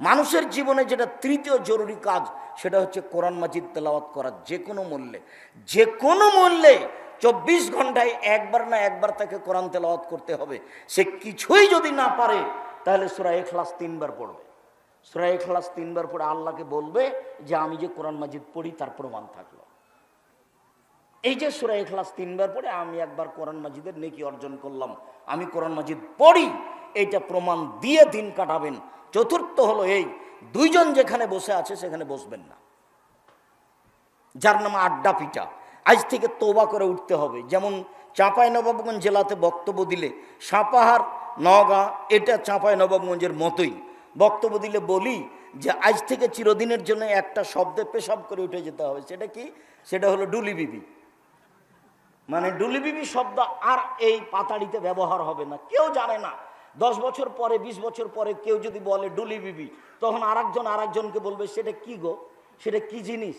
মানুষের জীবনে যেটা তৃতীয় জরুরি কাজ, সেটা হচ্ছে কোরআন মাজিদ তেলাওয়াত করা যে কোনো মূল্যে। যে কোনো মূল্যে চব্বিশ ঘন্টায় একবার না একবার তাকে কোরআন তেলাওয়াত করতে হবে। সে কিছুই যদি না পারে, তাহলে সুরা এখলাস তিনবার পড়বে। সুরা এখলাস তিনবার পড়ে আল্লাহকে বলবে যে, আমি যে কোরআন মাজিদ পড়ি, তার প্রমাণ থাকল। এই যে সুরা এখলাস তিনবার পড়ে, আমি একবার কোরআন মাজিদের নেকি অর্জন করলাম। আমি কোরআন মাজিদ পড়ি, এইটা প্রমাণ দিয়ে দিন কাটাবেন। চতুর্থ হলো এই, দুইজন যেখানে বসে আছে সেখানে বসবেন না। যার নাম আড্ডা পিটা। আজ থেকে তোবা করে উঠতে হবে। যেমন চাঁপাই নবাবগঞ্জ জেলাতে বক্তব্য দিলে, সাপাহার, নওগাঁ, এটা চাঁপাই নবাবগঞ্জের মতোই। বক্তব্য দিলে বলি যে, আজ থেকে চিরদিনের জন্য একটা শব্দে পেশাব করে উঠে যেতে হবে। সেটা কি? সেটা হলো ডুলি বিবি। মানে ডুলি বিবি শব্দ আর এই পাতাড়িতে ব্যবহার হবে না। কেউ জানে না। দশ বছর পরে, বিশ বছর পরে কেউ যদি বলে ডুলি বিবি, তখন আরেকজন আরেকজনকে বলবে, সেটা কি গো? সেটা কি জিনিস?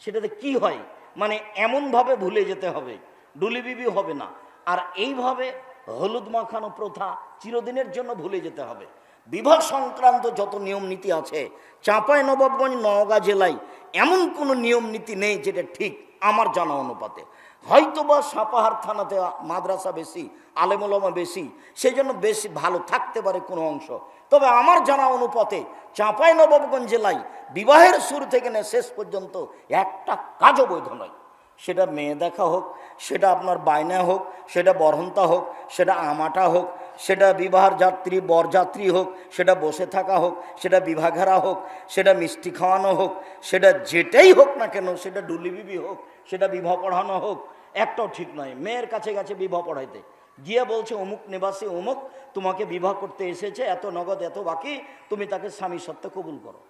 সেটাতে কি হয়? মানে এমনভাবে ভুলে যেতে হবে। ডুলি বিবি হবে না। আর এইভাবে হলুদ মাখানো প্রথা চিরদিনের জন্য ভুলে যেতে হবে। বিবাহ সংক্রান্ত যত নিয়ম নীতি আছে, চাঁপাই নবাবগঞ্জ নওগাঁ জেলায় এমন কোনো নিয়ম নীতি নেই যেটা ঠিক আমার জানা অনুপাতে। হয়তোবা সাপাহার থানাতে মাদ্রাসা বেশি, আলেমুলমা বেশি সেই জন্য বেশি ভালো থাকতে পারে কোনো অংশ। তবে আমার জানা অনুপথে চাঁপাই নবাবগঞ্জ জেলায় বিবাহের শুরু থেকে শেষ পর্যন্ত একটা কাজও বৈধ নয়। সেটা মেয়ে দেখা হোক, সেটা আপনার বায়না হোক, সেটা বরহন্তা হোক, সেটা আমাটা হোক, সেটা বিবাহের যাত্রী বরযাত্রী হোক, সেটা বসে থাকা হোক, সেটা বিভাঘেরা হোক, সেটা মিষ্টি খাওয়ানো হোক, সেটা যেটাই হোক না কেন, সেটা ডুলিবিবি হোক, সেটা বিবাহ পড়ানো হোক, একটাও ঠিক নয়। মেয়ের কাছে গেছে বিবাহ পড়াইতে। গিয়ে বলছে, অমুক নিবাসী, অমুক তোমাকে বিবাহ করতে এসেছে, এত নগদ, এত বাকি, তুমি তাকে স্বামী সত্ত্বে কবুল করো।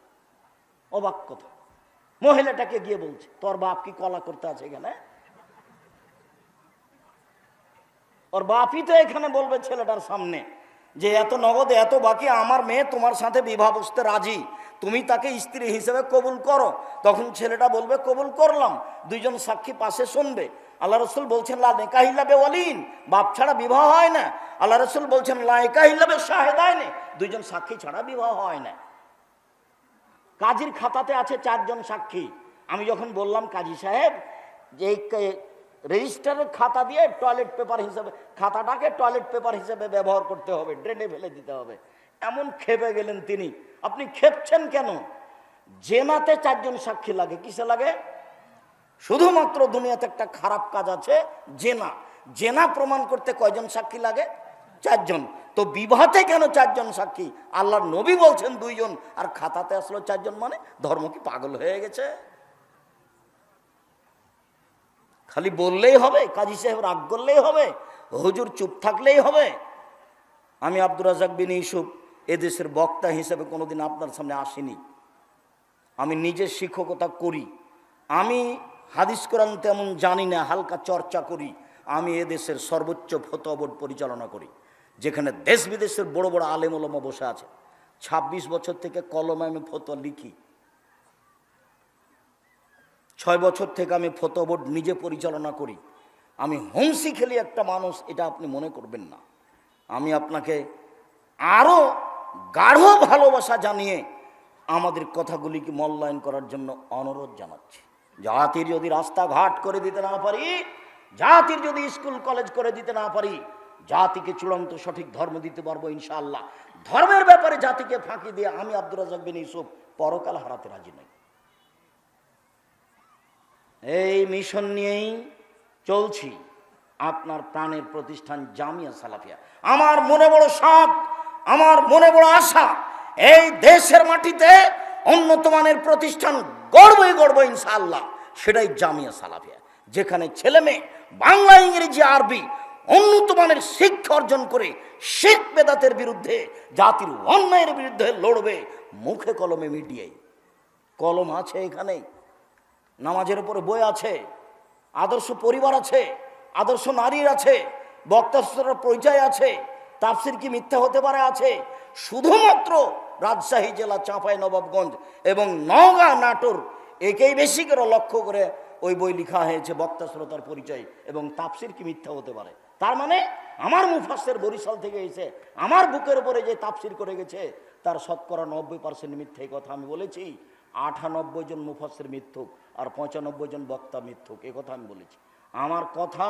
অবাক কথা। মহিলাটাকে গিয়ে বলছে, তোর বাপ কি কলা করতে আছে এখানে? ওর বাপই তো এখানে বলবে ছেলেটার সামনে যে, এত নগদ, এত বাকি, আমার মেয়ে তোমার সাথে বিবাহ বসতে রাজি। তুমি তাকে স্ত্রী হিসেবে কবুল করো। তখন ছেলেটা বলবে, কবুল করলাম। দুইজন সাক্ষী পাশে শুনবে। আল্লাহ রসুল বলছেন, লা নেকা হিলাবে ওয়ালিন বাপ ছাড়া বিবাহ হয় না। আল্লাহ রসুল বলছেন হিলাবে শাহেদায় নে দুইজন সাক্ষী ছাড়া বিবাহ হয় না। কাজীর খাতাতে আছে চারজন সাক্ষী। আমি যখন বললাম, কাজী সাহেব, যে রেজিস্টারের খাতা দিয়ে টয়লেট পেপার হিসেবে, খাতাটাকে টয়লেট পেপার হিসেবে ব্যবহার করতে হবে ড্রেনে ফেলে দিতে হবে। এমন খেপে গেলেন তিনি। আপনি খেপছেন কেন? জেনাতে চারজন সাক্ষী লাগে, কিসে লাগে? শুধুমাত্র দুনিয়াতে একটা খারাপ কাজ আছে, জেনা। জেনা প্রমাণ করতে কয়জন সাক্ষী লাগে? চারজন। তো বিবাহতে কেন চারজন সাক্ষী? আল্লাহর নবী বলছেন দুইজন, আর খাতাতে আসলো চারজন মানে ধর্ম কি পাগল হয়ে গেছে? খালি বললেই হবে, কাজী সাহেব রাগ করলেই হবে, হুজুর চুপ থাকলেই হবে। আমি আব্দুর রাজাক বিন ইউসুফ এদেশের বক্তা হিসেবে কোনোদিন আপনার সামনে আসিনি। আমি নিজের শিক্ষকতা করি। আমি হাদিস কোরআন তেমন জানি না, হালকা চর্চা করি। আমি এদেশের সর্বোচ্চ ফতোয়া বোর্ড পরিচালনা করি। যেখানে দেশ বিদেশের বড় বড় আলেম ওলমা বসে আছে। ২৬ বছর থেকে কলমে আমি ফতোয়া লিখি। ছয় বছর থেকে আমি ফতোয়া বোর্ড নিজে পরিচালনা করি। আমি হোমসি খেলি একটা মানুষ, এটা আপনি মনে করবেন না। আমি আপনাকে আরও গাঢ় ভালোবাসা জানিয়ে আমাদের কথাগুলিকে মল্যায়ন করার জন্য অনুরোধ জানাচ্ছি। জাতির যদি রাস্তাঘাট করে দিতে না পারি, জাতির যদি স্কুল, কলেজ করে দিতে না পারি জাতিকে চূড়ান্ত সঠিক ধর্ম দিতে পারব ইনশাআল্লাহ। ধর্মের ব্যাপারে জাতিকে ফাঁকি দিয়ে আমি আব্দুর রাজাক বিন ইউসুফ পরকাল হারাতে রাজি নই। এই মিশন নিয়েই চলছি আপনার প্রাণের প্রতিষ্ঠান জামিয়া সালাফিয়া। আমার মনে বড় শখ, আমার মনে বড় আশা, এই দেশের মাটিতে উন্নত মানের প্রতিষ্ঠান গড়বই গড়ব ইনশাআল্লাহ। সেটাই জামিয়া সালাফিয়া। যেখানে ছেলে মেয়ে, বাংলা, ইংরেজি, আরবি উন্নত মানের শিক্ষা অর্জন করে শিখ বেদাতের বিরুদ্ধে, জাতির অন্যায়ের বিরুদ্ধে লড়বে, মুখে কলমে মিডিয়ায় কলম আছে এখানে, নামাজের উপরে বই আছে, আদর্শ পরিবার আছে, আদর্শ নারীর আছে বক্তার পরিচয় আছে, তাফসির কি মিথ্যা হতে পারে আছে? শুধুমাত্র রাজশাহী জেলা চাঁপাই নবাবগঞ্জ এবং নওগাঁ নাটোর একেই বেশি করে লক্ষ্য করে ওই বই লিখা হয়েছে বক্তা শ্রোতার পরিচয় এবং তাফসির কি মিথ্যা হতে পারে? তার মানে আমার মুফাসের বরিশাল থেকে এসে আমার বুকের উপরে যে তাফসির করে গেছে, তার শতকরা নব্বই পার্সেন্ট মিথ্যে কথা আমি বলেছি। আটানব্বই জন মুফাসের মিথ্যুক আর পঁচানব্বই জন বক্তা মিথ্যুক এ কথা আমি বলেছি। আমার কথা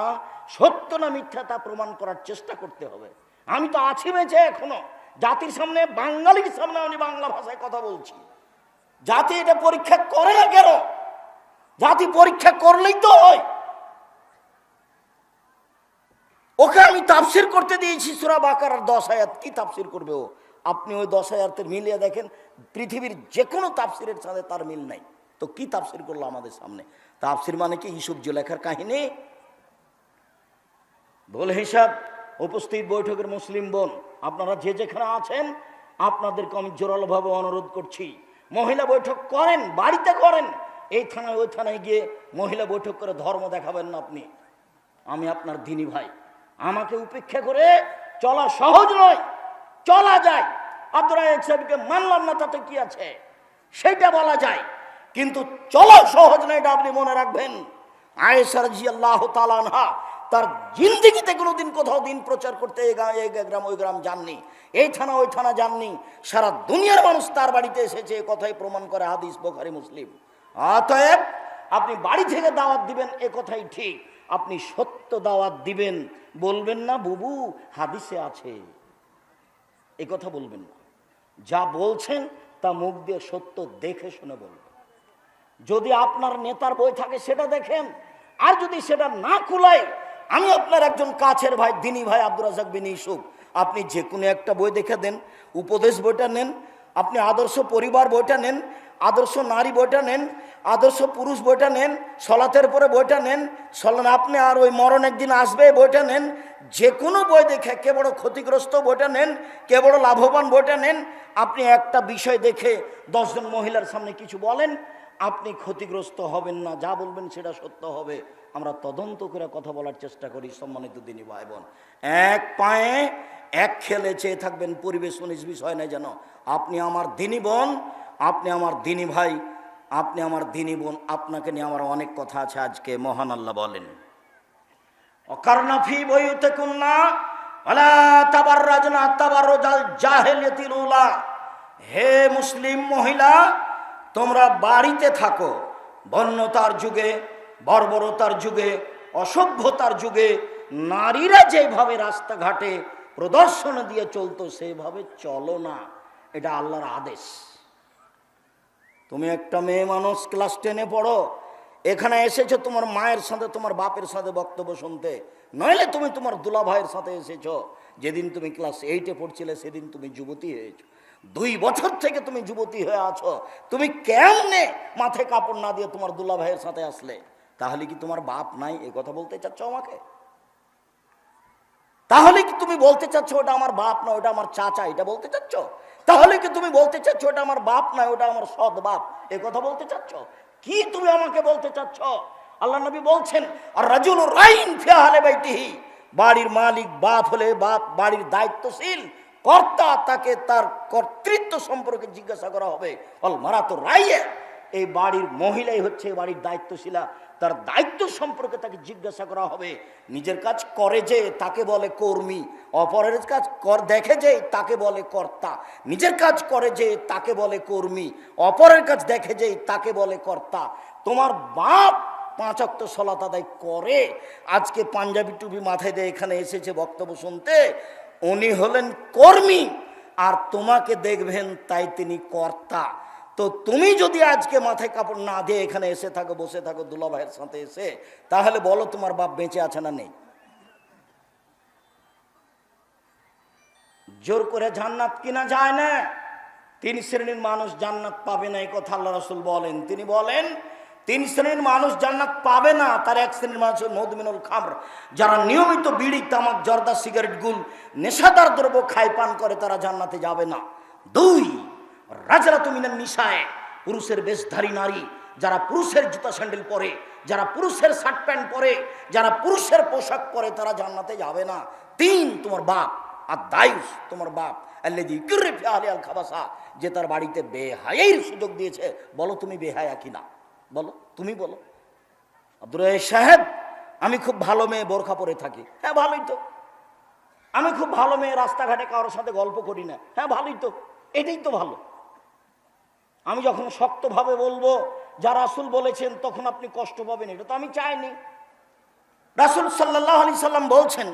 সত্য না মিথ্যা তা প্রমাণ করার চেষ্টা করতে হবে। আমি তো আছি বেঁচে এখনও। জাতির সামনে, বাঙালির সামনে আমি বাংলা ভাষায় কথা বলছি। জাতি এটা পরীক্ষা করে না কেন? জাতি পরীক্ষা করলেই তো হয়। ওকে আমি তাফসির করতে দিয়েছি, সুরা বাকার দশ আয়াত। কি তাফসির করবে ও? আপনি ওই দশ আয়াতের মিলিয়ে দেখেন, পৃথিবীর যে কোনো তাফসিরের সাথে তার মিল নাই। তো কি তাফসির করল আমাদের সামনে? তাফসির মানে কি? ইসুফ জুলেখার কাহিনী? বল হিসাব, উপস্থিত বৈঠকের মুসলিম বোন, আপনারা যে যেখানে আছেন, আপনাদেরকে আমি জোরালোভাবে অনুরোধ করছি। মহিলা বৈঠক করেন, বাড়িতে করেন। এই থানায়, ওই থানায় গিয়ে মহিলা বৈঠক করে ধর্ম দেখাবেন না আপনি। আমি আপনার দিনী ভাই। আমাকে উপেক্ষা করে চলা সহজ নয়, চলা যায়। আব্দুল রাজাক সাহেবকে মানলাম না, তাতে কি আছে? সেটা বলা যায়। কিন্তু চলা সহজ নয় এটা আপনি মনে রাখবেন। আয়েসার জি আল্লাহ তালানহা তার জিন্দিগিতে কোনোদিন কোথাও দিন প্রচার করতে গ্রাম, ওই গ্রাম যাননি। এই থানা, ওই থানা যাননি। সারা দুনিয়ার মানুষ তার বাড়িতে এসেছে, এ কথাই প্রমাণ করে হাদিস, বোখারি, মুসলিম। অতএব আপনি বাড়ি থেকে দাওয়াত দিবেন, এ কথাই ঠিক। আপনি সত্য দাওয়াত দিবেন। বলবেন না, বুবু, হাদিসে আছে। এ কথা বলবেন না। যা বলছেন, তা মুখ দিয়ে সত্য দেখে শুনে বলবেন। যদি আপনার নেতার বই থাকে, সেটা দেখেন। আর যদি সেটা না কুলায় আমি আপনার একজন কাছের ভাই, দিনী ভাই আব্দুর রাজাক বিন ইসুফ আপনি যে কোনো একটা বই দেখে দেন, উপদেশ বইটা নেন আপনি আদর্শ পরিবার বইটা নেন, আদর্শ নারী বইটা নেন, আদর্শ পুরুষ বইটা নেন, সলাতের পরে বইটা নেন, সলান আপনি আর ওই মরণ একদিন আসবে বইটা নেন যে কোনো বই দেখে কে ক্ষতিগ্রস্ত বইটা নেন, কে লাভবান বইটা নেন, আপনি একটা বিষয় দেখে দশজন মহিলার সামনে কিছু বলেন, আপনি ক্ষতিগ্রস্ত হবেন না, যা বলবেন সেটা সত্য হবে। আমরা তদন্ত করে কথা বলার চেষ্টা করি, সম্মানিত দিনী ভাই বোন। এক পায়ে এক খেলে চেয়ে থাকবেন, পরিবেশ উনিশ বিষয় না যেন। আপনি আমার দিনী বোন, আপনি আমার দিনী ভাই, আপনি আমার দিনী বোন, আপনাকে নিয়ে আমার অনেক কথা আছে আজকে, মহান আল্লাহ বলেন। অকারনাফি বইতে উলা হে মুসলিম মহিলা, তোমরা বাড়িতে থাকো, বন্যতার যুগে, বর্বরতার যুগে, অসভ্যতার যুগে, নারীরা যেভাবে রাস্তাঘাটে প্রদর্শন দিয়ে চলতো, সেভাবে চলো না। এটা আল্লাহর আদেশ। তুমি একটা মেয়ে মানুষ ক্লাস টেনে পড়ো, এখানে এসেছ তোমার মায়ের সাথে, তোমার বাপের সাথে বক্তব্য শুনতে। নইলে তুমি তোমার দুলা ভাইয়ের সাথে এসেছ। যেদিন তুমি ক্লাস এইটে পড়ছিলে, সেদিন তুমি যুবতী হয়েছো। দুই বছর থেকে তুমি যুবতী হয়ে আছো। তুমি কেমনে মাথায় কাপড় না দিয়ে তোমার দুলা ভাইয়ের সাথে আসলে? তাহলে কি তোমার বাপ নাই? এ কথা বলতে চাচ্ছ আমাকে? তাহলে কি তুমি বলতে চাচ্ছ, ওটা আমার বাপ না, ওটা আমার চাচা? এটা বলতে চাচ্ছ? তাহলে কি তুমি বলতে চাচ্ছ ওটা আমার বাপ না, ওটা আমার সৎ বাপ? এ কথা বলতে চাচ্ছ? কি তুমি আমাকে বলতে চাচ্ছ? আল্লাহ নবী বলছেন, আর রাজুল রাইন ফিয়াহালে বাইতিহি। বাড়ির মালিক বাপ হলে বাপ, বাড়ির দায়িত্বশীল কর্তা, তাকে তার কর্তৃত্ব সম্পর্কে জিজ্ঞাসা করা হবে। অল মারা তো রাইয়ে। এই বাড়ির মহিলাই হচ্ছে বাড়ির দায়িত্বশীলা। তার দায়িত্ব সম্পর্কে তাকে জিজ্ঞাসা করা হবে। নিজের কাজ করে যে, তাকে বলে কর্মী। অপরের কাজ কর, দেখে যে, তাকে বলে কর্তা। নিজের কাজ করে যে, তাকে বলে কর্মী। অপরের কাজ দেখে যে, তাকে বলে কর্তা। তোমার বাপ পাঁচ অক্ত সলাত আদায় করে। আজকে পাঞ্জাবি টুপি মাথায় দিয়ে এখানে এসেছে বক্তব্য শুনতে। উনি হলেন কর্মী। আর তোমাকে দেখবেন তাই তিনি কর্তা। তো তুমি যদি আজকে মাথায় কাপড় না দিয়ে এখানে এসে থাকো, বসে থাকো দুলা ভাইয়ের সাথে এসে, তাহলে বলো তোমার বাপ বেঁচে আছে না নেই? জোর করে জান্নাত কিনা যায় না? তিন শ্রেণির মানুষ জান্নাত পাবে না, এই কথা আল্লাহ রসুল বলেন। তিনি বলেন, তিন শ্রেণির মানুষ জান্নাত পাবে না, তার এক শ্রেণির মানুষ মধুমিনুল খামর। যারা নিয়মিত বিড়ি, তামাক, জর্দা, সিগারেট, গুল, নেশাদার দ্রব্য খায়, পান করে, তারা জান্নাতে যাবে না। দুই রাজরা তুমিনের নিশায় পুরুষের বেশধারী নারী, যারা পুরুষের জুতা স্যান্ডেল পরে, যারা পুরুষের শার্ট প্যান্ট পরে, যারা পুরুষের পোশাক পরে, তারা জান্নাতে যাবে না। তিন, তোমার বাপ, আর দায়ুস, তোমার বাপ খাবাসা যে তার বাড়িতে বেহায়ের সুযোগ দিয়েছে। বলো, তুমি বেহায়া কিনা? বলো, তুমি বলো। আব্দুর সাহেব, আমি খুব ভালো মেয়ে, বোরখা পরে থাকি। হ্যাঁ ভালোই তো। আমি খুব ভালো মেয়ে, রাস্তাঘাটে কারোর সাথে গল্প করি না। হ্যাঁ ভালোই তো। এটাই তো ভালো। আমি যখন শক্তভাবে বলব, যা রাসুল বলেছেন, তখন আপনি কষ্ট পাবেন। এটা তো আমি চাইনি। রাসুল সাল্লাহ আলি সাল্লাম বলছেন,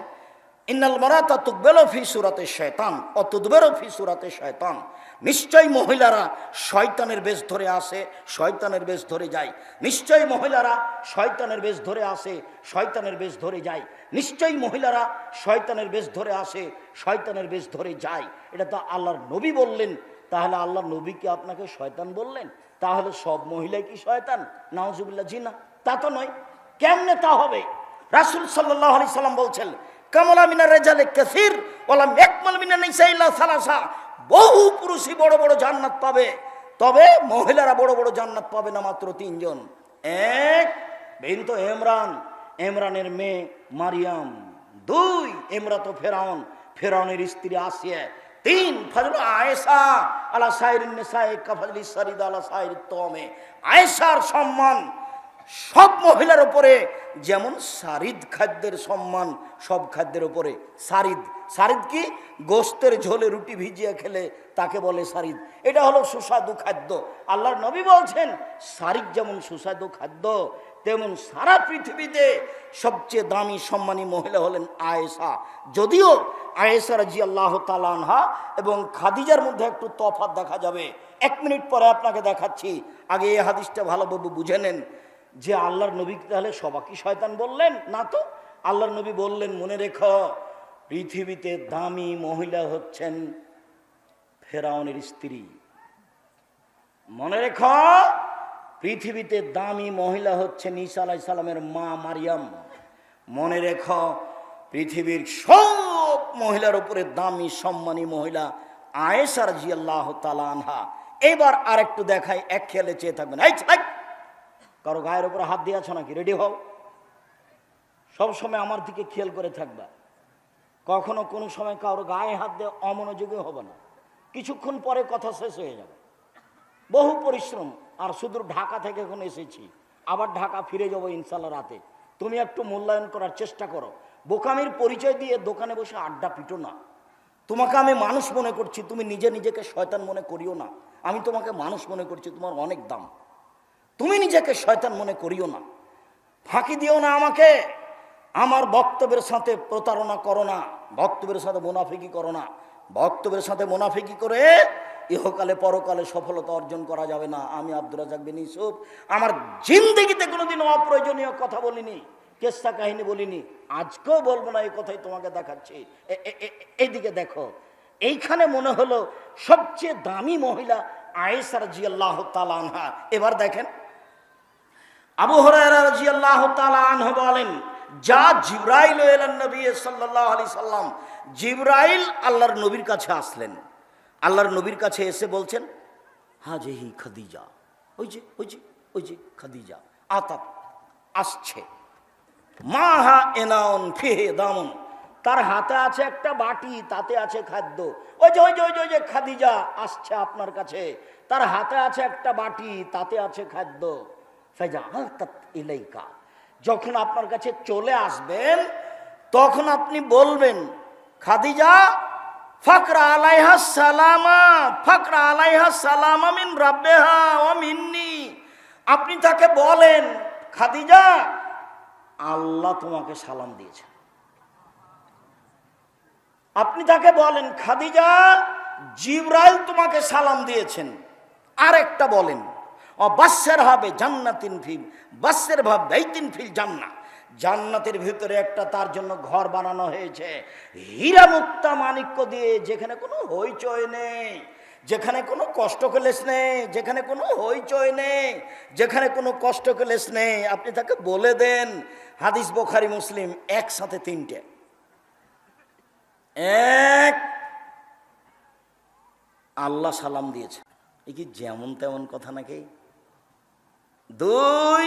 ইন্নাল মারাতা তুকবেলো ফি সুরাতে শয়তান ও তুদবেরও ফি সুরাতে শয়তান। নিশ্চয়ই মহিলারা শয়তানের বেশ ধরে আসে, শয়তানের বেশ ধরে যায়। নিশ্চয়ই মহিলারা শয়তানের বেশ ধরে আসে, শয়তানের বেশ ধরে যায়। নিশ্চয়ই মহিলারা শয়তানের বেশ ধরে আসে, শয়তানের বেশ ধরে যায়। এটা তো আল্লাহর নবী বললেন তাহলে আল্লাহ নবী কি আপনাকে শয়তান বললেন? তাহলে সব মহিলাই কি শয়তান? নাওজুবিল্লা জি না। তা তো নয়। কেমনে তা হবে? রাসুল সাল্লাহ আলি সাল্লাম বলছেন, কামলা মিনা রেজালে কাসির ওলাম একমল মিনা নিসাইল্লা সালাসা। বহু পুরুষই বড় বড় জান্নাত পাবে। তবে মহিলারা বড় বড় জান্নাত পাবে না মাত্র তিনজন। এক, বিন্তু এমরান এমরানের মেয়ে মারিয়াম। দুই, ইমরাত ফেরাউন। ফেরাউনের স্ত্রী আসিয়া। তিন, ফজল আয়েশা। আলা সাইরিন নিসাই কাফালি সারিদ আলা সাইর তমে আয়েশার সম্মান, সব মহিলার উপরে, যেমন সারিদ খাদ্যের সম্মান, সব খাদ্যের উপরে। সারিদ সারিদ কি? গোস্তের ঝোলে রুটি ভিজিয়ে খেলে তাকে বলে সারিদ। এটা হলো সুস্বাদু খাদ্য। আল্লাহর নবী বলছেন, সারিদ যেমন সুস্বাদু খাদ্য তেমন সারা পৃথিবীতে সবচেয়ে দামি সম্মানী মহিলা হলেন আয়েশা। যদিও আয়েশা রাজি আল্লাহ তালানহা এবং খাদিজার মধ্যে একটু তফাৎ দেখা যাবে। এক মিনিট পরে আপনাকে দেখাচ্ছি। আগে এই হাদিসটা ভালোভাবে বুঝে নেন যে আল্লাহর নবী তাহলে সবাকে শয়তান বললেন? না তো। আল্লাহর নবী বললেন, মনে রেখো, পৃথিবীতে দামি মহিলা হচ্ছেন ফেরাউনের স্ত্রী। মনে রেখো পৃথিবীতে দামি মহিলা হচ্ছে নিসা আলাই সালামের মা মারিয়াম। মনে রেখ, পৃথিবীর সব মহিলার উপরে দামি, সম্মানী মহিলা আয়েসার জি আল্লাহ আনহা। এবার আর একটু দেখাই, এক খেয়ালে চেয়ে থাকবেন। কারও গায়ের উপরে হাত দিয়ে আছো নাকি? রেডি হও। সব সময় আমার দিকে খেয়াল করে থাকবা। কখনো কোনো সময় কারও গায়ে হাত দিয়ে অমনোযোগী হবে না। কিছুক্ষণ পরে কথা শেষ হয়ে যাবে। বহু পরিশ্রম। আর শুধু ঢাকা থেকে এখন এসেছি। আবার ঢাকা ফিরে যাব ইনশাল্লাহ রাতে। তুমি একটু মূল্যায়ন করার চেষ্টা করো। বোকামির পরিচয় দিয়ে দোকানে বসে আড্ডা পিটো না। তোমাকে আমি মানুষ মনে করছি, তুমি নিজে নিজেকে শয়তান মনে করিও না। আমি তোমাকে মানুষ মনে করছি, তোমার অনেক দাম। তুমি নিজেকে শয়তান মনে করিও না। ফাঁকি দিও না আমাকে। আমার বক্তব্যের সাথে প্রতারণা করো না। বক্তব্যের সাথে মুনাফিকি করো না। বক্তব্যের সাথে মুনাফিকি করে ইহকালে, পরকালে সফলতা অর্জন করা যাবে না। আমি আব্দুল রাজাক বিন ইউসুফ। আমার জিন্দগিতে কোনোদিন অপ্রয়োজনীয় কথা বলিনি, কেসা কাহিনী বলিনি। আজকেও বলব না, এই কথাই তোমাকে দেখাচ্ছি। এইদিকে দেখো। এইখানে মনে হলো সবচেয়ে দামি মহিলা আয়েসার জি আল্লাহ তালানহা এবার দেখেন। আবু তাআলা আনহু বলেন, যা জিব্রাইল এলেন নবী সাল্লাল্লাহু আলাইহি সাল্লাম, জিব্রাইল আল্লাহর নবীর কাছে আসলেন। আল্লাহর নবীর কাছে এসে বলছেন হাজেহি খাদিজা। ওই যে ওই যে ওই যে খাদিজা, আতাত আসছে। মা হা এনাউন ফিহে দামন। তার হাতে আছে একটা বাটি, তাতে আছে খাদ্য। ওই যে ওই যে ওই যে ওই যে খাদিজা আসছে আপনার কাছে। তার হাতে আছে একটা বাটি, তাতে আছে খাদ্য। আলতাত ইলাইকা। যখন আপনার কাছে চলে আসবেন, তখন আপনি বলবেন, খাদিজা আলাইহা আলাইহা ও মিন্নি। আপনি তাকে বলেন, খাদিজা, আল্লাহ তোমাকে সালাম দিয়েছেন আপনি তাকে বলেন, খাদিজা, জিব্রাইল তোমাকে সালাম দিয়েছেন। আর একটা বলেন ও বাস্যের হবে জান্নাতিন ফিল বাস্যের ভাব বেইতিন ফিল জান্না জান্নাতের ভিতরে একটা তার জন্য ঘর বানানো হয়েছে। হীরা মুক্তা মানিক্য দিয়ে, যেখানে কোনো হইচই নেই, যেখানে কোনো কষ্ট কলেস নেই, যেখানে কোনো হইচই নেই, যেখানে কোনো কষ্ট কলেস নেই। আপনি তাকে বলে দেন, হাদিস বোখারি, মুসলিম, একসাথে তিনটে। এক, আল্লাহ সালাম দিয়েছে। এ কি যেমন তেমন কথা নাকি? দুই,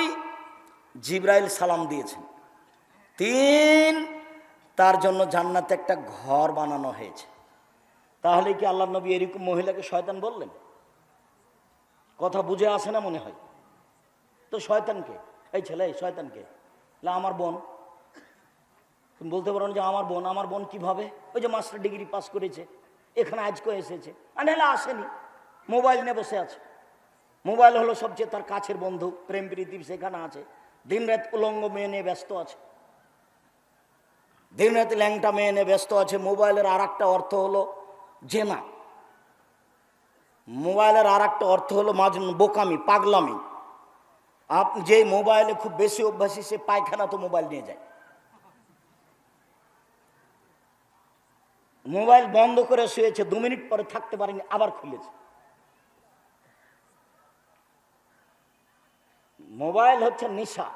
জিব্রাইল সালাম দিয়েছেন। তিন তার জন্য জান্নাতে একটা ঘর বানানো হয়েছে। তাহলে কি আল্লাহ নবী এরকম মহিলাকে শয়তান বললেন? কথা বুঝে আসে না মনে হয়। তো শয়তানকে, এই ছেলে শয়তানকে আমার বোন। তুমি বলতে পারো যে আমার বোন আমার বোন কীভাবে? ওই যে মাস্টার ডিগ্রি পাস করেছে, এখানে আজকে এসেছে। আর নাহলে আসেনি, মোবাইল নিয়ে বসে আছে। মোবাইল হলো সবচেয়ে তার কাছের বন্ধু, প্রেম প্রীতি সেখানে আছে। দিন রাত উলঙ্গ মেয়ে নিয়ে ব্যস্ত আছে। দিন রাত ল্যাংটা মেয়ে নিয়ে ব্যস্ত আছে, মোবাইলের আর একটা অর্থ হলো জেনা। মোবাইলের আর একটা অর্থ হলো মাঝ বোকামি, পাগলামি। আপনি যে মোবাইলে খুব বেশি অভ্যাসী, সে পায়খানা তো মোবাইল নিয়ে যায়। মোবাইল বন্ধ করে শুয়েছে, দু মিনিট পরে থাকতে পারেনি, আবার খুলেছে। মোবাইল হচ্ছে নেশা।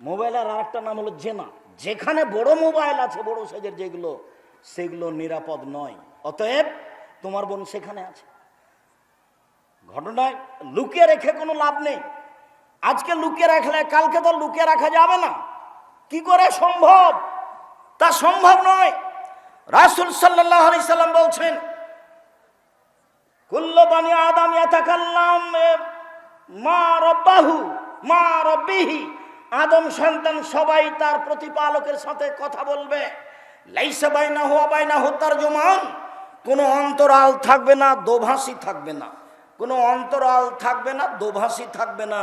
মোবাইলের আর একটা নাম হলো জেনা। যেখানে বড় মোবাইল আছে, বড় সাইজের যেগুলো, সেগুলো নিরাপদ নয়। অতএব তোমার বোন সেখানে আছে। ঘটনায় লুকিয়ে রেখে কোনো লাভ নেই। আজকে লুকিয়ে রাখলে, কালকে তো লুকিয়ে রাখা যাবে না। কি করে সম্ভব? তা সম্ভব নয়। রাসুল সাল্লাম বলছেন, কুল্লো বানি আদাম ইয়াতাকাল্লাম মা রব্বাহু, মা রব্বিহি। আদম সন্তান সবাই তার প্রতিপালকের সাথে কথা বলবে। লাইসা হত্যার জমান কোনো অন্তরাল থাকবে না, দোভাষী থাকবে না। কোনো অন্তরাল থাকবে না, দোভাষী থাকবে না।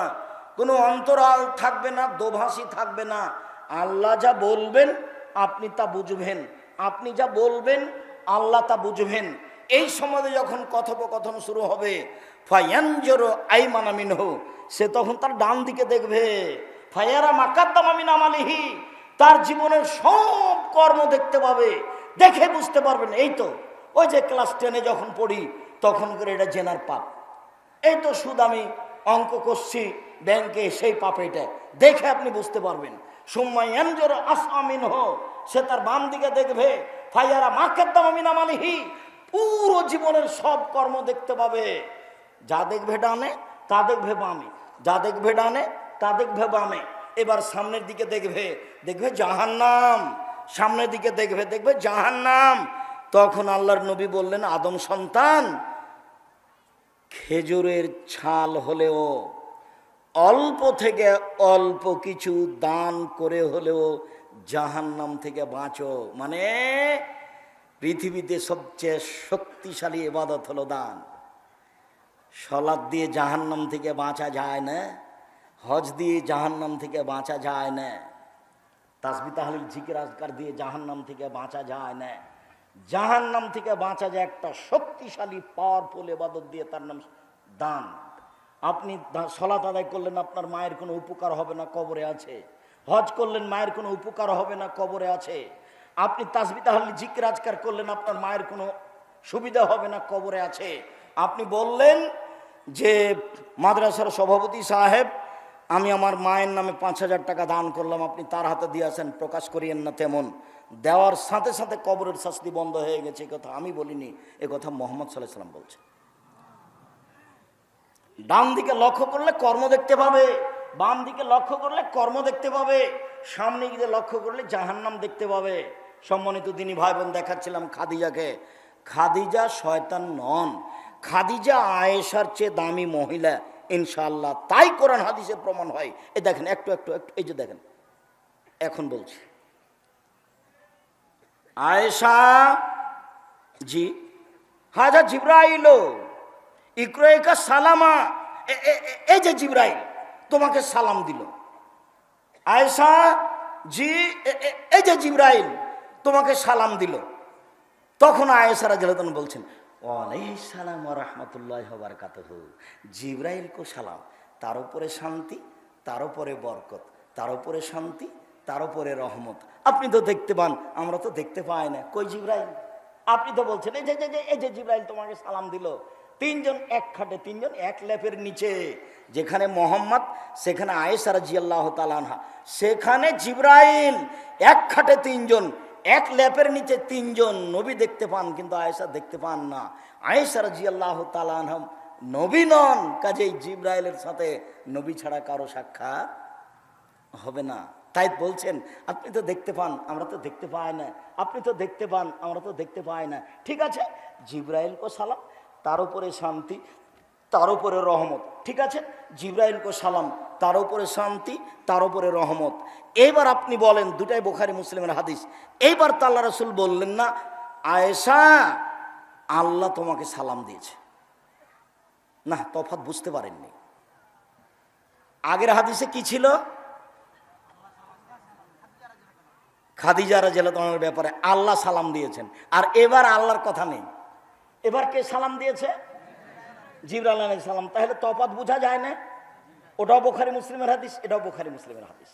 কোনো অন্তরাল থাকবে না, দোভাষী থাকবে না। আল্লাহ যা বলবেন, আপনি তা বুঝবেন। আপনি যা বলবেন, আল্লাহ তা বুঝবেন। এই সময় যখন কথোপকথন শুরু হবে, ফায়ানজোর আইমানামিন হো সে তখন তার ডান দিকে দেখবে। ফায়ারা মাকাদ্দামামিন আমালিহি, তার জীবনের সব কর্ম দেখতে পাবে, দেখে বুঝতে পারবেন। এই তো, ওই যে ক্লাস টেনে যখন পড়ি, তখন করে এটা জেনার পাপ। এই তো সুদ আমি অঙ্ক করছি ব্যাংকে সেই পাপ এটা। দেখে আপনি বুঝতে পারবেন। সময় এনজোর আসামিন হো সে তার বাম দিকে দেখবে ফাইয়ারা মাকেদ্দাম আমিন আমালিহি, পুরো জীবনের সব কর্ম দেখতে পাবে। যা দেখবে ডানে, তা দেখবে বামে। যা দেখবে ডানে তা দেখবে বামে। এবার সামনের দিকে দেখবে দেখবে জাহান্নাম। সামনের দিকে দেখবে দেখবে জাহান্নাম। তখন আল্লাহর নবী বললেন, আদম সন্তান, খেজুরের ছাল হলেও, অল্প থেকে অল্প কিছু দান করে হলেও জাহান্নাম থেকে বাঁচো। মানে পৃথিবীতে সবচেয়ে শক্তিশালী এবাদত হলো দান। সলাদ দিয়ে জাহান্নাম থেকে বাঁচা যায় না। হজ দিয়ে জাহান্নাম থেকে বাঁচা যায় না। তাসবি তাহলিল জিকির আজকার দিয়ে জাহান্নাম থেকে বাঁচা যায় না। জাহান্নাম থেকে বাঁচা যায় একটা শক্তিশালী পাওয়ারফুল এবাদত দিয়ে তার নাম দান। আপনি সলাত আদায় করলেন আপনার মায়ের কোনো উপকার হবে না, কবরে আছে। হজ করলেন মায়ের কোনো উপকার হবে না, কবরে আছে। আপনি তাসবি তাহলে জিকির আজকার করলেন আপনার মায়ের কোনো সুবিধা হবে না, কবরে আছে। আপনি বললেন যে মাদ্রাসার সভাপতি সাহেব আমি আমার মায়ের নামে পাঁচ হাজার টাকা দান করলাম, আপনি তার হাতে দিয়েছেন প্রকাশ করিয়েন না তেমন। দেওয়ার সাথে সাথে কবরের শাস্তি বন্ধ হয়ে গেছে কথা আমি বলিনি, এ কথা মোহাম্মদ সাল্লাহ সাল্লাম বলছে। ডান দিকে লক্ষ্য করলে কর্ম দেখতে পাবে, বাম দিকে লক্ষ্য করলে কর্ম দেখতে পাবে, সামনে গিয়ে লক্ষ্য করলে জাহান্নাম দেখতে পাবে। সম্মানিত তিনি ভাই বোন দেখাচ্ছিলাম খাদিজাকে। খাদিজা শয়তান নন, খাদিজা আয়েশার চেয়ে দামি মহিলা। ইনশাল্লাহ তাই কোরআন হাদিসে প্রমাণ হয়। এ দেখেন, একটু একটু একটু, এই যে দেখেন, এখন বলছি। আয়েশা, জি হাজা জিব্রাইল ইক্রোয়েকা সালামা এই যে জিব্রাইল, তোমাকে সালাম দিল। আয়েশা, জি এই যে জিব্রাইল, তোমাকে সালাম দিল। তখন আয়েসারা জেলাতন বলছেন সালাম রহমতুল্লাহ হবার কাতহ জিব্রাইল কো সালাম, তার উপরে শান্তি, তার উপরে বরকত, তার উপরে শান্তি, তার উপরে রহমত। আপনি তো দেখতে পান, আমরা তো দেখতে পাই না। কই জিব্রাইল? আপনি তো বলছেন, এই যে এই যে জিব্রাইল তোমাকে সালাম দিল। তিনজন এক খাটে, তিনজন এক লেপের নিচে, যেখানে মোহাম্মদ, সেখানে আয়েসারা জিয়াল্লাহ তালানহা সেখানে জিব্রাইল, এক খাটে তিনজন এক ল্যাপের নিচে তিনজন নবী দেখতে পান, কিন্তু আয়েশা দেখতে পান না। আয়েশা রাজি আল্লাহ তালানহম নবী নন, কাজেই জিব্রাইলের সাথে নবী ছাড়া কারও সাক্ষাৎ হবে না। তাই বলছেন, আপনি তো দেখতে পান, আমরা তো দেখতে পাই না। আপনি তো দেখতে পান, আমরা তো দেখতে পাই না। ঠিক আছে জিব্রাইল কো সালাম, তার উপরে শান্তি তার উপরে রহমত, ঠিক আছে? জিব্রাইল কো সালাম, তার উপরে শান্তি, তার উপরে রহমত। এইবার আপনি বলেন, দুটাই বোখারি মুসলিমের হাদিস। এইবার তাল্লা রসুল বললেন না, আয়েশা, আল্লাহ তোমাকে সালাম দিয়েছে। না, তফাৎ বুঝতে পারেননি। আগের হাদিসে কি ছিল? খাদিজা রাজিয়াল্লাহ তোমার ব্যাপারে আল্লাহ সালাম দিয়েছেন। আর এবার আল্লাহর কথা নেই। এবার কে সালাম দিয়েছে? জিবরাল আলাই সালাম, তাহলে তফাৎ বোঝা যায় না? ওটাও বোখারি মুসলিমের হাদিস, এটাও বোখারি মুসলিমের হাদিস।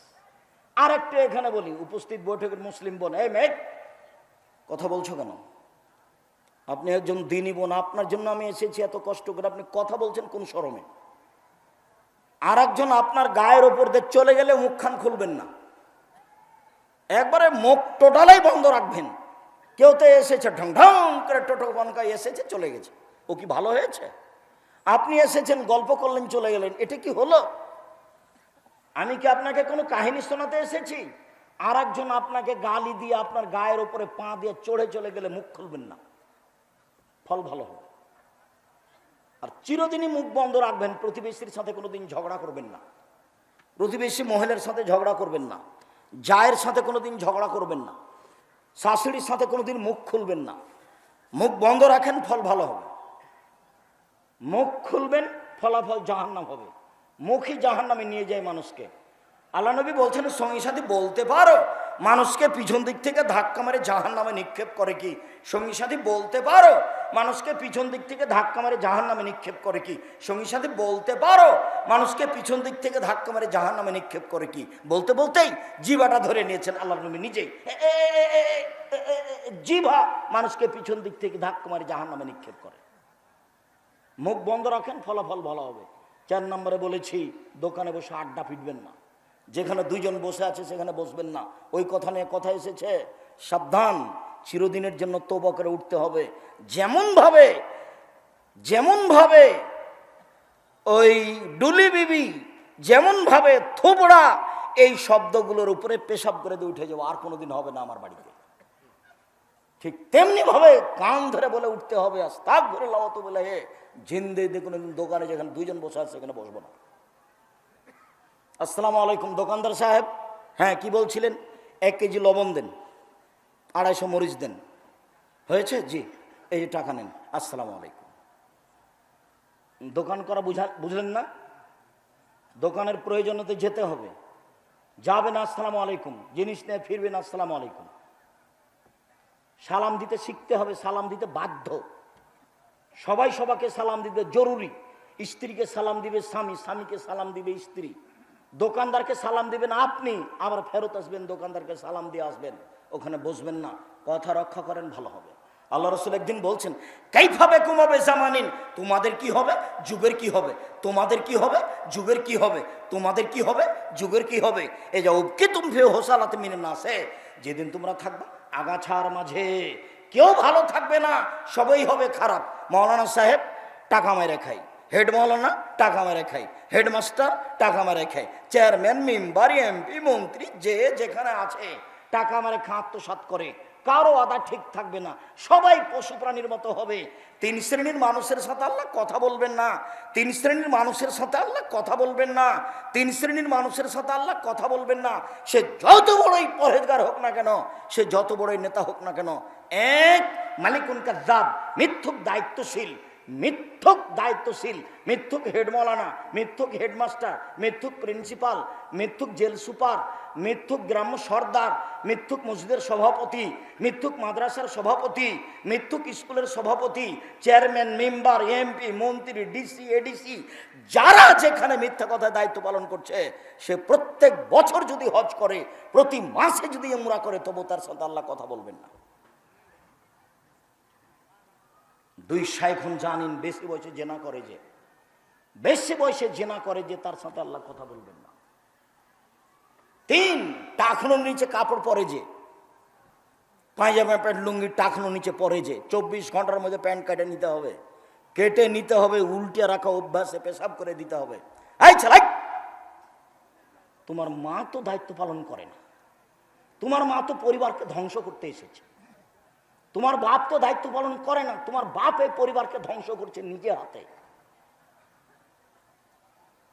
আর একটু এখানে বলি, উপস্থিত বৈঠকের মুসলিম বোন, এই মেঘ কথা বলছো কেন? আপনি একজন দিনী বোন, আপনার জন্য আমি এসেছি, এত কষ্ট করে আপনি কথা বলছেন কোন শরমে আর একজন আপনার গায়ের ওপর দিয়ে চলে গেলে মুখখান খুলবেন না। একবারে মুখ টোটালাই বন্ধ রাখবেন। কেউ তো এসেছে, ঢং ঢং করে টোটো বনকায় এসেছে, চলে গেছে। ও কি ভালো হয়েছে? আপনি এসেছেন, গল্প করলেন, চলে গেলেন। এটা কি হলো? আমি কি আপনাকে কোনো কাহিনী শোনাতে এসেছি? আর একজন আপনাকে গালি দিয়ে আপনার গায়ের ওপরে পা দিয়ে চড়ে চলে গেলে মুখ খুলবেন না। ফল ভালো হবে। আর চিরদিনই মুখ বন্ধ রাখবেন, প্রতিবেশীর সাথে কোনোদিন ঝগড়া করবেন না। প্রতিবেশী মহিলার সাথে ঝগড়া করবেন না। জায়ের সাথে কোনোদিন ঝগড়া করবেন না। শাশুড়ির সাথে কোনোদিন মুখ খুলবেন না। মুখ বন্ধ রাখেন, ফল ভালো হবে। মুখ খুলবেন, ফলাফল জাহান্নাম হবে। মুখই জাহান্নামে নিয়ে যায় মানুষকে। আল্লাহ নবী বলছেন, সঙ্গী সাথে বলতে পারো, মানুষকে পিছন দিক থেকে ধাক্কা মারে জাহান নামে নিক্ষেপ করে কি? সঙ্গী সাথী বলতে পারো, মানুষকে পিছন দিক থেকে ধাক্কা মারে জাহান নামে নিক্ষেপ করে কি? সঙ্গী সাথী বলতে পারো, মানুষকে পিছন দিক থেকে ধাক্কা মারে জাহান নামে নিক্ষেপ করে কি? বলতে বলতেই জিভাটা ধরে নিয়েছেন আল্লাহ নবী নিজেই। জিভা মানুষকে পিছন দিক থেকে ধাক্কা মারে জাহান নামে নিক্ষেপ করে। মুখ বন্ধ রাখেন, ফলাফল ভালো হবে। চার নম্বরে বলেছি, দোকানে বসে আড্ডা পিটবেন না। যেখানে দুইজন বসে আছে, সেখানে বসবেন না। ওই কথা নিয়ে কথা এসেছে। সাবধান, চিরদিনের জন্য তোবা করে উঠতে হবে। যেমন ভাবে যেমন ভাবে ওই ডুলি বিবি যেমন ভাবে থোবড়া, এই শব্দগুলোর উপরে পেশাব করে দিয়ে উঠে যাব। আর কোনোদিন হবে না আমার বাড়িতে। ঠিক তেমনি ভাবে কান ধরে বলে উঠতে হবে আস্তাক ধরে লাওয়াতো বলে হে জিন্দে দেখুন দোকানে যেখানে দুইজন বসে আছে, সেখানে বসবো না। আসসালামু আলাইকুম দোকানদার সাহেব। হ্যাঁ কি বলছিলেন? এক কেজি লবণ দেন, আড়াইশো মরিচ দেন। হয়েছে? জি, এই যে টাকা নেন। আসসালামু আলাইকুম। দোকান করা বুঝা বুঝলেন না? দোকানের প্রয়োজনতে যেতে হবে। যাবেন, আসসালামু আলাইকুম। জিনিস নিয়ে ফিরবেন, আসসালামু আলাইকুম। সালাম দিতে শিখতে হবে, সালাম দিতে বাধ্য। সবাই সবাকে সালাম দিতে জরুরি। স্ত্রীকে সালাম দিবে স্বামী, স্বামীকে সালাম দিবে স্ত্রী। দোকানদারকে সালাম দিবেন আপনি, আবার ফেরত আসবেন, দোকানদারকে সালাম দিয়ে আসবেন। ওখানে বসবেন না, কথা রক্ষা করেন, ভালো হবে। আল্লাহ রসুল একদিন বলছেন কাইভাবে কমাবে জামানিন? তোমাদের কি হবে? যুগের কি হবে? তোমাদের কি হবে? যুগের কি হবে? তোমাদের কি হবে? যুগের কি হবে? এই যে উবকে তুমি হোসালাতে মিনে না আসে যেদিন তোমরা থাকবা, আগাছার মাঝে। কেউ ভালো থাকবে না, সবই হবে খারাপ। মৌলানা সাহেব, টাকা মেরে খাই। হেড মৌলানা, টাকা মেরে খাই। হেডমাস্টার টাকা মেরে খাই। চেয়ারম্যান, মেম্বার, এমপি, মন্ত্রী, যে যেখানে আছে, টাকা মেরে খা আত্মসাত করে। কারও আদা ঠিক থাকবে না। সবাই পশু প্রাণীর মতো হবে। তিন শ্রেণির মানুষের সাথে আল্লাহ কথা বলবেন না। তিন শ্রেণির মানুষের সাথে আল্লাহ কথা বলবেন না। তিন শ্রেণির মানুষের সাথে আল্লাহ কথা বলবেন না। সে যত বড়ই পরেজগার হোক না কেন, সে যত বড়ই নেতা হোক না কেন, এক মালিকুন কাজাব মিথ্যুক দায়িত্বশীল মিথ্যুক দায়িত্বশীল, মিথ্যুক হেডমলানা মিথ্যুক হেডমাস্টার, মিথ্যুক প্রিন্সিপাল, মিথ্যুক জেল সুপার, মিথ্যুক গ্রাম্য সর্দার, মিথ্যুক মসজিদের সভাপতি, মিথ্যুক মাদ্রাসার সভাপতি, মিথ্যুক স্কুলের সভাপতি, চেয়ারম্যান, মেম্বার, এমপি, মন্ত্রী, ডিসি, এডিসি, যারা যেখানে মিথ্যা কথা দায়িত্ব পালন করছে, সে প্রত্যেক বছর যদি হজ করে, প্রতি মাসে যদি এমরা করে, তবু তার সাথে আল্লাহ কথা বলবেন না। দুই শাইখুন জানিন, বেশি বয়সে জেনা করে যে। বেশি বয়সে জেনা করে যে, তার সাথে আল্লাহ কথা বলবেন না। তিন, টাকনোর নিচে কাপড় পরে যে। পায়জামা প্যান্ট লুঙ্গি টাকনো নিচে পরে যে। চব্বিশ ঘণ্টার মধ্যে প্যান্ট কেটে নিতে হবে। কেটে নিতে হবে, উল্টে রাখা অভ্যাসে পেশাব করে দিতে হবে। তোমার মা তো দায়িত্ব পালন করে না। তোমার মা তো পরিবারকে ধ্বংস করতে এসেছে। তোমার বাপ তো দায়িত্ব পালন করে না, তোমার বাপ এই পরিবারকে ধ্বংস করছে নিজে হাতে।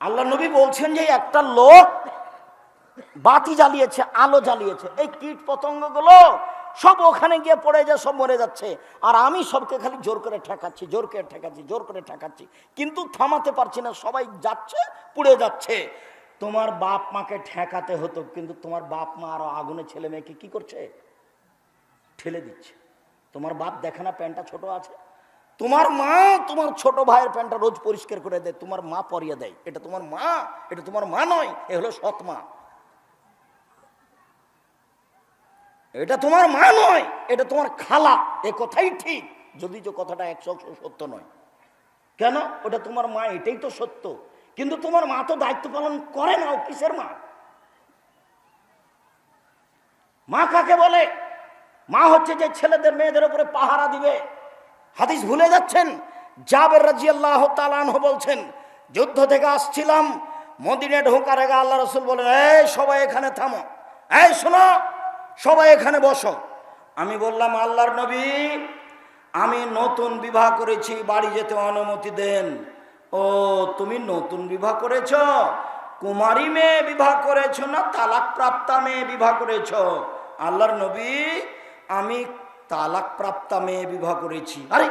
আল্লাহ নবী বলছেন যে একটা লোক বাতি জ্বালিয়েছে, আলো জ্বালিয়েছে, এই কীট পতঙ্গগুলো সব ওখানে গিয়ে পড়ে যায়, সব মরে যাচ্ছে। আর আমি সবকে খালি জোর করে ঠেকাচ্ছি, জোর করে ঠেকাচ্ছি, জোর করে ঠেকাচ্ছি। কিন্তু থামাতে পারছি না, সবাই যাচ্ছে, পুড়ে যাচ্ছে। তোমার বাপ মাকে ঠেকাতে হতো, কিন্তু তোমার বাপ মা আরও আগুনে ছেলে মেয়েকে কি করছে? ঠেলে দিচ্ছে। তোমার বাপ দেখে না, প্যান্টটা ছোট আছে। তোমার মা, তোমার ছোট ভাইয়ের প্যান্টটা রোজ পরিষ্কার করে দেয়, তোমার মা পরিয়ে দেয়। এটা তোমার মা, এটা তোমার মা নয়, এ হলো সৎ মা। এটা তোমার মা নয়, এটা তোমার খালা, এ কথাই ঠিক। যদি যে কথাটা একশো সত্য নয়। কেন? ওটা তোমার মা, এটাই তো সত্য। কিন্তু তোমার মা তো দায়িত্ব পালন করে না কিসের মা? মা কাকে বলে? মা হচ্ছে যে ছেলেদের মেয়েদের উপরে পাহারা দিবে। হাদিস ভুলে যাচ্ছেন? জাবের রাজি আল্লাহ তালানহ বলছেন, যুদ্ধ থেকে আসছিলাম মদিনে ঢোকার আগে আল্লাহ রসুল বলেন, এই সবাই এখানে থামো। এই শোনো, সবাই এখানে বসো। আমি বললাম, আল্লাহর নবী, আমি নতুন বিবাহ করেছি, বাড়ি যেতে অনুমতি দেন। ও, তুমি নতুন বিবাহ করেছ? কুমারী মেয়ে বিবাহ করেছ না তালাক প্রাপ্তা মেয়ে বিবাহ করেছ? আল্লাহর নবী আমি তালাক প্রাপ্তা মেয়ে বিবাহ করেছি। আরে,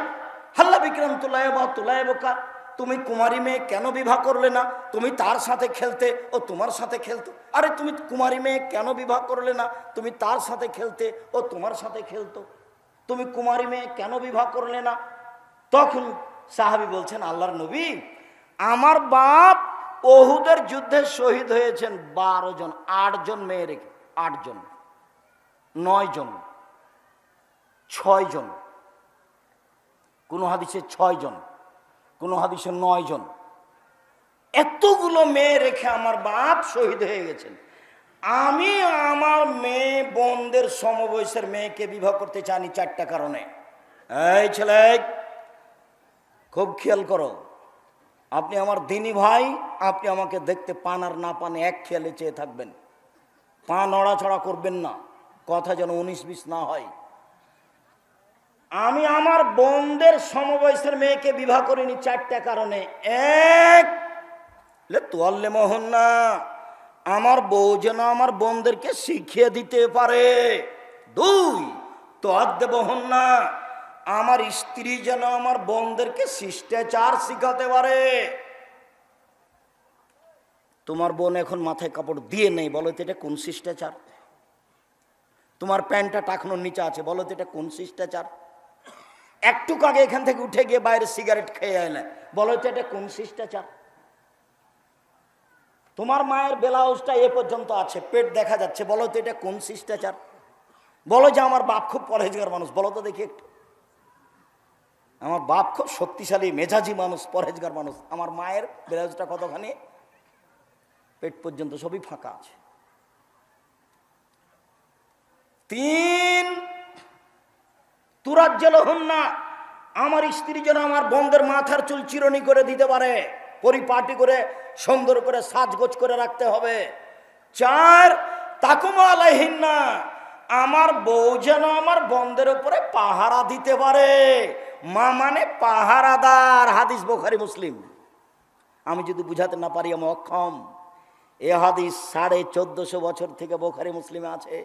হাল্লা বিক্রম তুলায় বা তুলায় বোকা তুমি কুমারী মেয়ে কেন বিবাহ করলে না? তুমি তার সাথে খেলতে ও তোমার সাথে খেলতো। আরে, তুমি কুমারী মেয়ে কেন বিবাহ করলে না? তুমি তার সাথে খেলতে ও তোমার সাথে খেলতো। তুমি কুমারী মেয়ে কেন বিবাহ করলে না? তখন সাহাবি বলছেন, আল্লাহর নবী, আমার বাপ ওহুদের যুদ্ধে শহীদ হয়েছেন বারো জন, আটজন মেয়ে রেখে, আটজন নয় জন ছয় জন। কোনো হাদিসে ছয় জন, কোনো হাদিসে নয় জন। এতগুলো মেয়ে রেখে আমার বাপ শহীদ হয়ে গেছেন। আমি আমার মেয়ে, বোনদের সমবয়সের মেয়েকে বিবাহ করতে চানি চারটা কারণে। এই ছেলে, খুব খেয়াল করো, আপনি আমার দিনী ভাই, আপনি আমাকে দেখতে পান আর না পান এক খেয়ালে চেয়ে থাকবেন। পা নড়াচড়া করবেন না, কথা যেন উনিশ বিশ না হয়। আমি আমার বোনদের সমবয়সের মেয়েকে বিবাহ করিনি চারটা কারণে। এক তোয়াল্লে মোহন না, আমার বউ যেন আমার বোনদেরকে শিখিয়ে দিতে পারে। দুই, তোয়াদ্দে বহন না, আমার স্ত্রী যেন আমার বোনদেরকে শিষ্টাচার শিখাতে পারে। তোমার বোন এখন মাথায় কাপড় দিয়ে নেই, বলো তো এটা কোন শিষ্টাচার? তোমার প্যান্টটা টাকানোর নিচে আছে, বলো তো এটা কোন শিষ্টাচার? একটু আগে এখান থেকে উঠে গিয়ে বাইরে সিগারেট খেয়ে এলে। বলো তো এটা কোন শিষ্টাচার? তোমার মায়ের ব্লাউজটা এ পর্যন্ত আছে, পেট দেখা যাচ্ছে। বলো তো এটা কোন শিষ্টাচার? বলো যে আমার বাপ খুব পরহেজগার মানুষ, বলো তো দেখি একটু। আমার বাপ খুব শক্তিশালী মেজাজি মানুষ, পরহেজগার মানুষ। আমার মায়ের ব্লাউজটা কতখানি? পেট পর্যন্ত সবই ফাঁকা আছে। তিন তুরাজ্জল হন না আমার স্ত্রী যেন আমার বন্ধের মাথার চুল চিরনি করে দিতে পারে, পরিপাটি করে, সুন্দর করে সাজগোজ করে রাখতে হবে। চার, তাকুমা আলাইহিন না আমার বউ যেন আমার বন্ধের উপরে পাহারা দিতে পারে। মা মানে পাহারাদার, হাদিস বোখারি মুসলিম। আমি যদি বুঝাতে না পারি, আমি অক্ষম। এ হাদিস সাড়ে চোদ্দশো বছর থেকে বোখারি মুসলিমে আছে।